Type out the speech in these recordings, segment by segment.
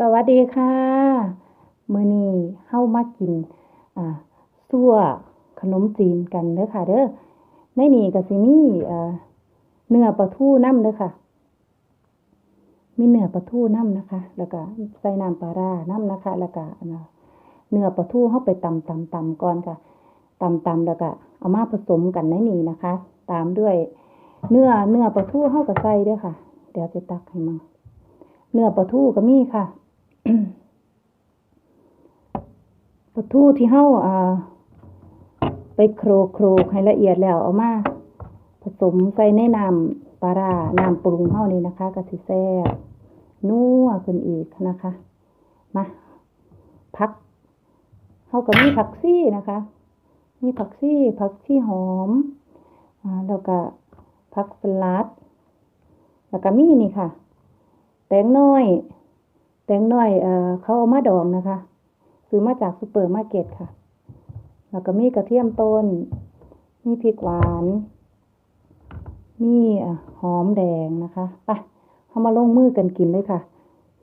สวัสดีค่ะมื้อนี้เฮามากินอ่าซั่วขนมจีนกันเด้อค่ะ เด้อในนี้ก็สิมีอ่อเนื้อปลาทูน้ำเด้อค่ะ มีเนื้อปลาทูน้ำนะคะ แล้วก็ใส่น้ำปลาร้าน้ำนะคะ แล้วก็เนื้อปลาทูเฮาไปตำๆๆก่อนค่ะตำๆแล้วก็เอามาผสมกันในนี้นะคะ ตามด้วยเนื้อเนื้อปลาทูเฮาก็ใส่เด้อค่ะ เดี๋ยวจะตักให้มั่งเนื้อปลาทูก็มีค่ะ ปลาทูที่เฮาอ่า ไปโครโครให้ละเอียดแล้วเอามาผสมใส่ในน้ำปลาร้าน้ำปรุงเฮานี่นะคะก็สิแซ่บนัวขึ้นอีกนะคะ มาผักเฮาก็มีผักซี่นะคะ มีผักซี่ผักชีหอมอ่าแล้วก็ผักสลัด แล้วก็มีนี่ค่ะ แตงน้อย แตงน้อยเออเขาเอามาดองนะคะซื้อมาจากซูเปอร์มาร์เก็ตค่ะ แล้วก็มีกระเทียมต้น มีพริกหวาน มีหอมแดงนะคะไปเขามาลงมือกันกินเลยค่ะ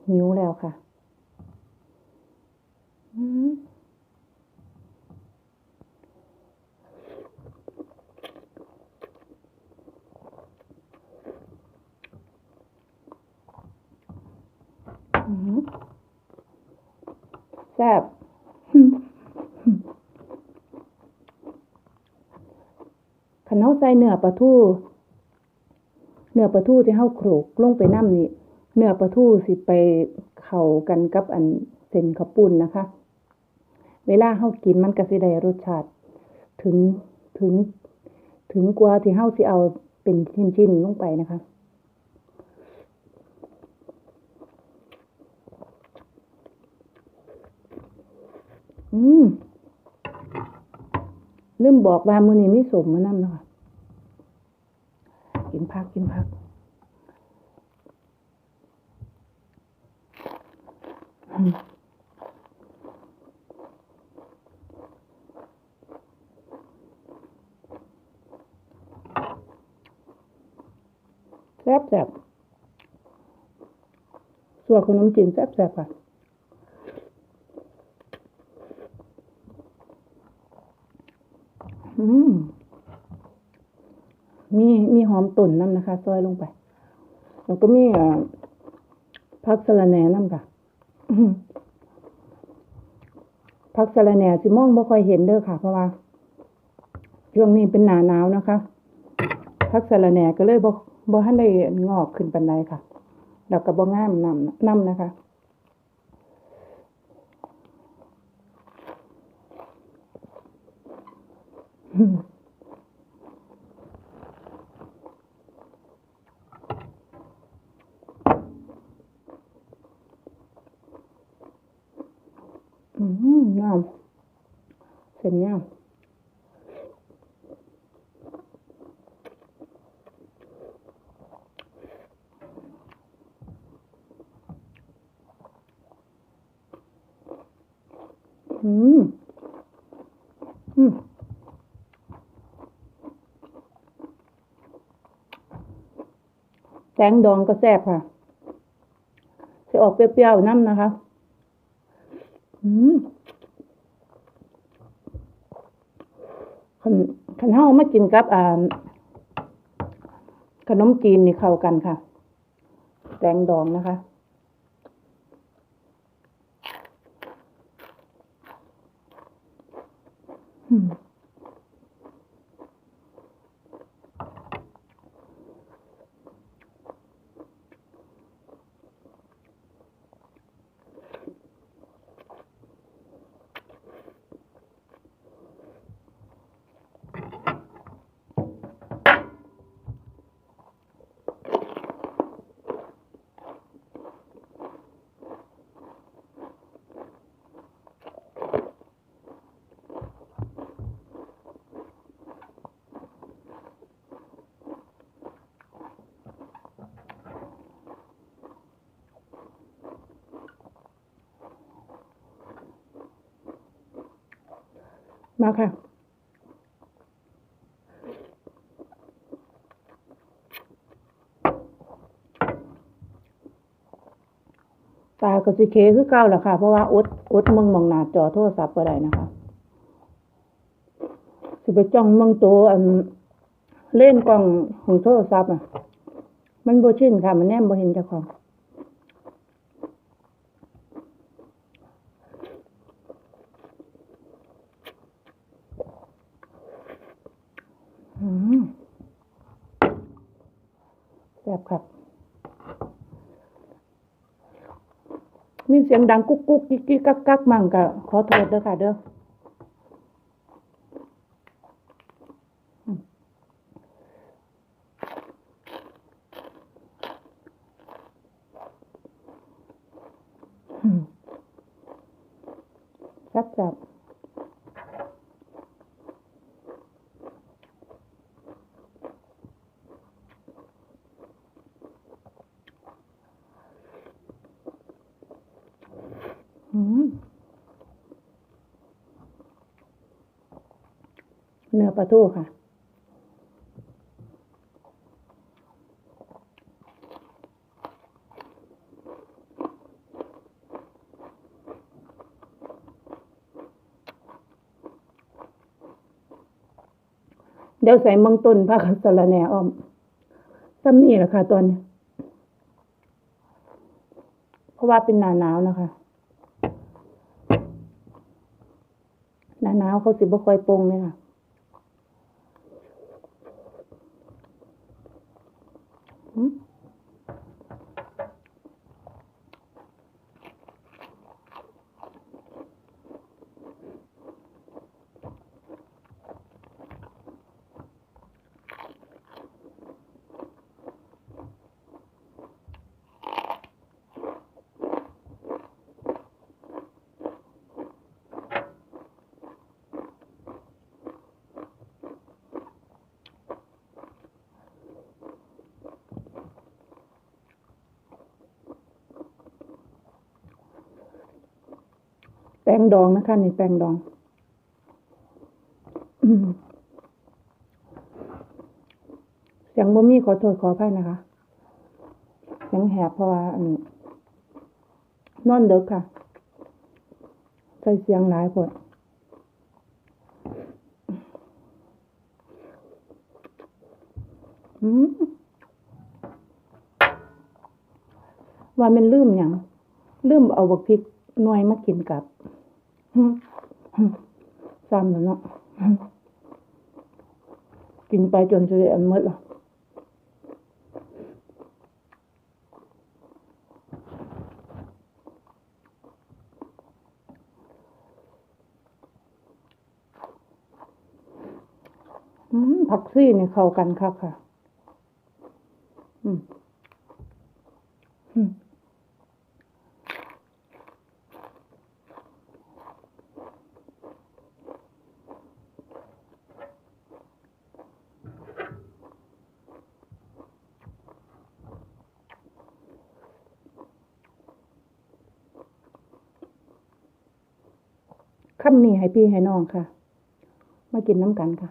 หิวแล้วค่ะ อืมอืม แซ่บคันเฮาใส่เนื้อปลาทูเนื้อปลาทูที่เฮาโขลกลงไปน้ำนี่เนื้อปลาทูสิไปเข้ากันกับอันเส้นข้าวปุ้นนะคะ เวลาเฮากินมันก็สิได้รสชาติ ถึงถึง ถึงกว่าที่เฮาสิเอาเป็นชิ้นๆลงไปนะคะ อืมลืมบอกว่ามือนี้มีสมมานำเนาะค่ะกินผักกินผักแซ่บแซ่บส่วนขนมจีนแซ่บแซ่บค่ะ อืม มีมีหอม ตุ่นน้ำนะคะ ซอยลงไป แล้วก็มีอ่อผักสะระแหน่น้ำค่ะผักสะระแหน่สิมองบ่ค่อยเห็นเด้อค่ะ เพราะว่าช่วงนี้เป็นหนาหนาวนะคะผักสะระแหน่ก็เลยบ่บ่ทันได้งอกขึ้นปานใดค่ะแล้วก็บ่งามนำนำนะคะอืม งามเส้นงาอืม อืมแตงดองก็แซ่บค่ะจะออกเปรี้ยวๆน้ำนะคะ ขันขันเฮามากินกับอ่าขนมจีนนี่เข้ากันค่ะ แตงดองนะคะอืม มาค่ะ ตาก็สิเคคือเก่าล่ะค่ะ เพราะว่าอดอดมึงมองหน้าจอโทรศัพท์บ่ได้นะคะ สิไปจ้องมืองโตวอันเล่นกล้องของโทรศัพท์อะ มันโบชินค่ะ มันแนมโบเห็นเจ้าของ แซ่บครับ มีเสียงดังกุ๊กกุ๊กกิ๊กกิ๊กกักกักมั่งก็ขอโทษเด้อค่ะ เด้ออืมอืมแซ่บแซ่บอืมเนื้อ ปลาทูค่ะ เดี๋ยวใส่มืองต้นผัสะระแหน่อ้อมซ้ำนี่แหละค่ะตอนนี้เพราะว่าเป็นหนาหนาวนะคะหนาหนาวเขาสิบ่ค่อยปรุงเลยค่ะ อื แป้งดองนะคะนี่แป้งดองเสียงบ่มีขอโทษขออภัยนะคะเสียงแหบเพราะว่าอันอนเด็กค่ะ ใส่เสียงหลายพดว่ามันลืมหยังลืมเอาบักพริกน่วยมากินกับ ซ้ำแล้วเนาะกินไปจนจะได้อันหมดและอืมผักซี่เนี่ยเข้ากันครับค่ะ อืม อืม คำนี้ให้พี่ให้น้องค่ะ มากินน้ำกันค่ะ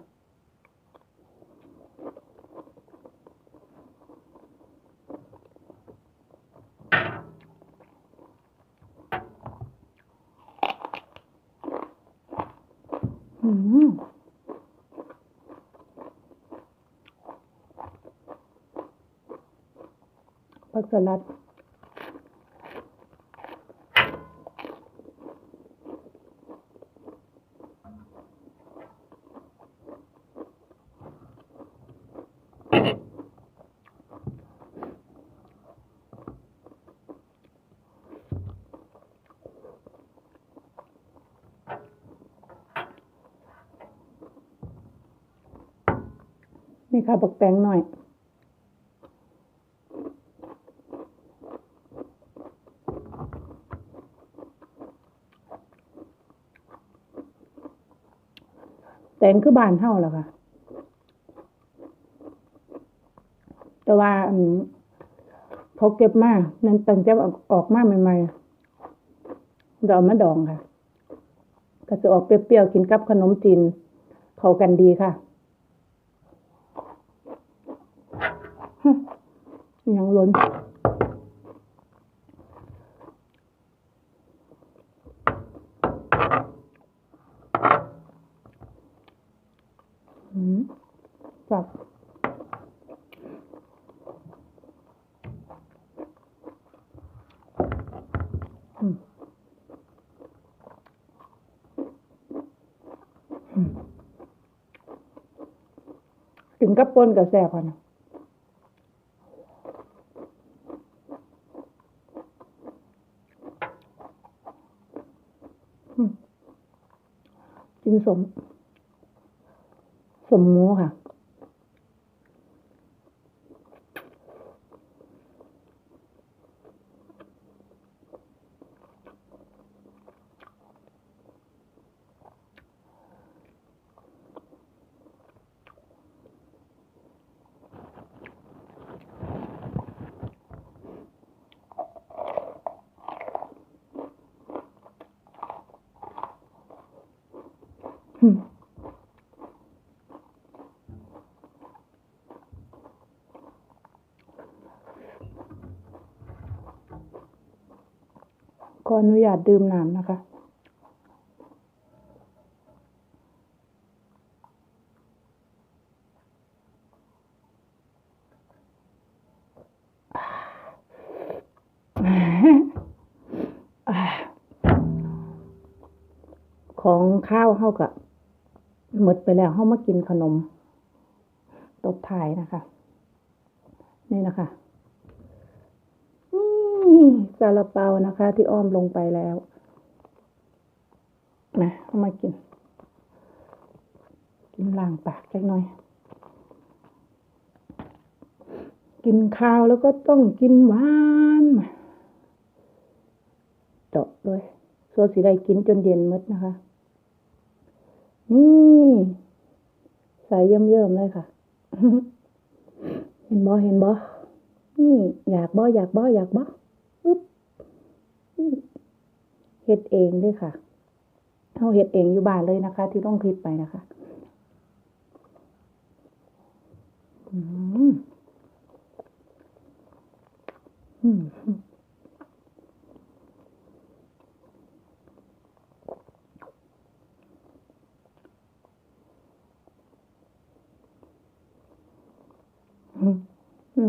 อืมผักสลัด นี่ค่ะบักแตงหน่อย แตงคือบานเฮาล่ะค่ะ แต่ว่าเขาเก็บมานั่นตั้งแต่ออกมาใหม่ๆเราเอามาดองค่ะ ก็จะออกเปรี้ยวๆกินกับขนมจีน เข้ากันดีค่ะ ยังล้นจับถึงกับปนกับแสบอะนะ กินสม สมมูค่ะ ออนุญาตดื่มน้ำนะคะ ของข้าวเฮากับหมดไปแล้วเฮามากินขนม ตบท้ายนะคะ นี่นะคะ ซาลาเปานะคะ ที่อ้อมลงไปแล้วนะเอามากิน กินล้างปากจักหน่อย กินข้าวแล้วก็ต้องกินหวานมาเจาะเลยส่วนสีได้กินจนเย็นหมดนะคะ นี่ใส่เยิ่มๆเลยค่ะ เห็นบ่เห็นบ่นี่อยากบ่อยากบ่อยากบ่ปึ๊บนี่ เฮ็ดเองเลยค่ะเฮาเฮ็ดเองอยู่บ้านเลยนะคะ ที่ต้องคลิปไปนะคะอืมอืมอืมนี่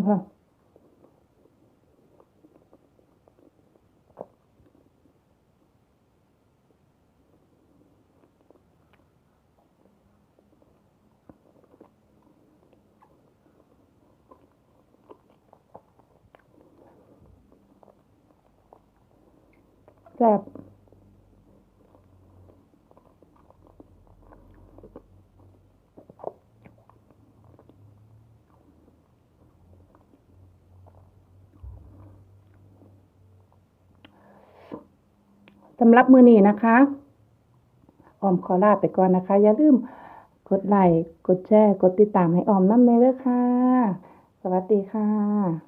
แซ่บสำหรับมือนี้นะคะออมขอลาไปก่อนนะคะ อย่าลืมกดไลค์กดแชร์ กดติดตามให้ออมน้ำเมเด้อค่ะ สวัสดีค่ะ